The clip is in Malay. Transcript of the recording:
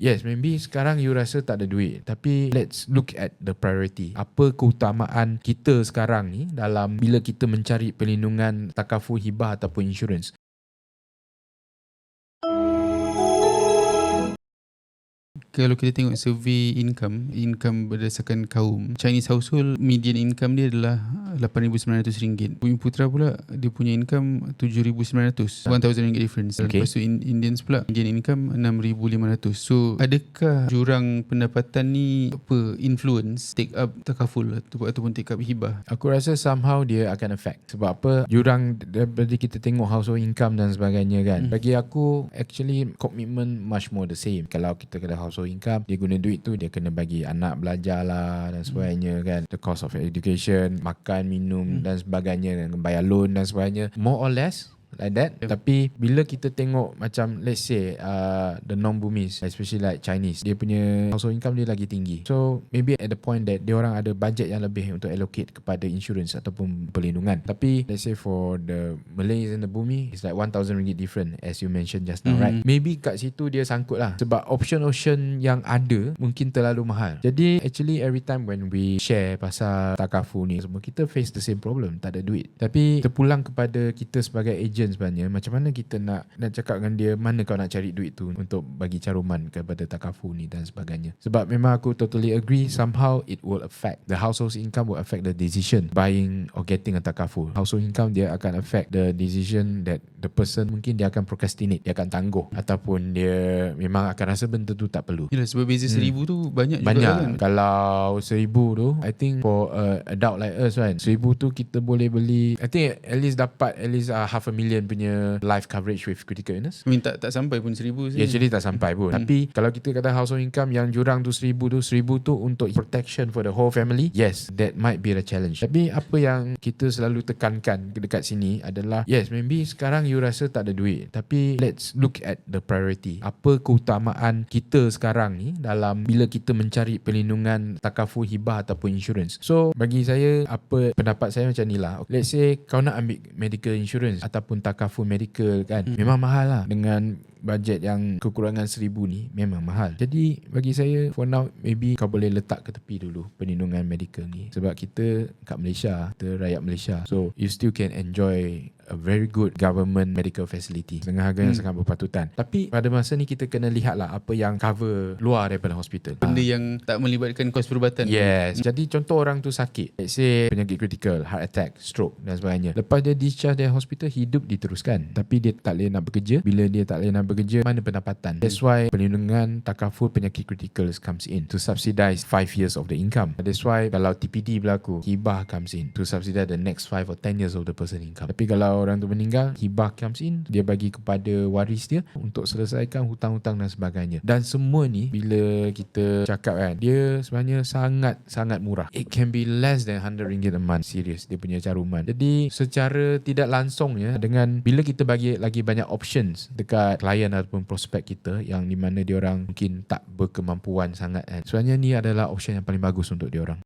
Yes, maybe sekarang you rasa tak ada duit. Tapi let's look at the priority. Apa keutamaan kita sekarang ni dalam bila kita mencari perlindungan takaful hibah ataupun insurans. Kalau kita tengok survey income, income berdasarkan kaum, Chinese household median income dia adalah RM8,900. Bumi Putra pula dia punya income RM7,900. RM1,000 difference. Okay. Lepas tu in, Indians pula median income RM6,500. So adakah jurang pendapatan ni apa influence take up takaful atau, ataupun take up hibah? Aku rasa somehow dia akan affect. Sebab apa? Jurang daripada kita tengok household income dan sebagainya kan. Hmm. Bagi aku actually commitment much more the same. Kalau kita kena household income, dia guna duit tu dia kena bagi anak belajar lah dan sebagainya kan. The cost of education, makan, minum Hmm. dan sebagainya dan bayar loan dan sebagainya. More or less like that. Yep. tapi bila kita tengok macam let's say uh, the non-Burmese especially like Chinese dia punya household income dia lagi tinggi. So maybe at the point that dia orang ada budget yang lebih untuk allocate kepada insurance ataupun perlindungan. Tapi let's say for the Malays and the Bumi it's like 1000 ringgit different as you mentioned just now Mhm. right? Maybe kat situ dia sangkut lah. Sebab option-option yang ada mungkin terlalu mahal. Jadi actually every time when we share pasal takafu ni semua kita face the same problem tak ada duit. Tapi terpulang kepada kita sebagai agent sebenarnya. Macam mana kita nak nak cakap dengan dia mana kau nak cari duit tu untuk bagi caruman kepada takafu ni dan sebagainya. Sebab memang aku totally agree somehow it will affect the household income will affect the decision buying or getting a takafu. Household income dia akan affect the decision that the person mungkin dia akan procrastinate dia akan tangguh. Ataupun dia memang akan rasa benda tu tak perlu. Yalah sebab beza Hmm. seribu tu banyak, banyak. juga kan. Kalau seribu tu I think for a adult like us kan Seribu tu kita boleh beli I think at least dapat At least uh, half a million punya Life coverage with critical illness I mean tak tak sampai pun seribu Yeah, sih. actually tak sampai pun. Hmm. Tapi kalau kita kata household income yang jurang tu seribu tu, seribu tu untuk protection for the whole family, yes, that might be the challenge. Tapi apa yang kita selalu tekankan dekat sini adalah, yes, maybe sekarang you rasa tak ada duit. Tapi let's look at the priority. Apa keutamaan kita sekarang ni dalam bila kita mencari perlindungan takaful hibah ataupun insurance. So, bagi saya, apa pendapat saya macam ni lah. Let's say kau nak ambil medical insurance ataupun takaful medical kan, Hmm. memang mahal lah dengan bajet yang kekurangan seribu ni memang mahal. Jadi bagi saya for now maybe kau boleh letak ke tepi dulu perlindungan medical ni sebab kita kat Malaysia, kita rakyat Malaysia. So you still can enjoy a very good government medical facility dengan harga yang Hmm. sangat berpatutan. Tapi pada masa ni kita kena lihatlah apa yang cover luar daripada hospital. Benda yang tak melibatkan kos perubatan. Yes. Jadi contoh orang tu sakit. Let's say penyakit kritikal, heart attack, stroke dan sebagainya. Lepas dia discharge dari hospital, hidup diteruskan. Tapi dia tak boleh nak bekerja. Bila dia tak boleh nak bekerja, mana pendapatan? That's why perlindungan takaful penyakit kritikal comes in to subsidize 5 years of the income. That's why kalau TPD berlaku, hibah comes in to subsidize the next 5 or 10 years of the person income. Tapi kalau orang tu meninggal, hibah in, dia bagi kepada waris dia untuk selesaikan hutang-hutang dan sebagainya. Dan semua ni bila kita cakap kan, dia sebenarnya sangat-sangat murah. It can be less than 100 ringgit a month. Serius, dia punya caruman. Jadi secara tidak langsung ya, dengan bila kita bagi lagi banyak options dekat klien ataupun prospek kita yang di mana dia orang mungkin tak berkemampuan sangat kan. Sebenarnya ni adalah option yang paling bagus untuk dia orang.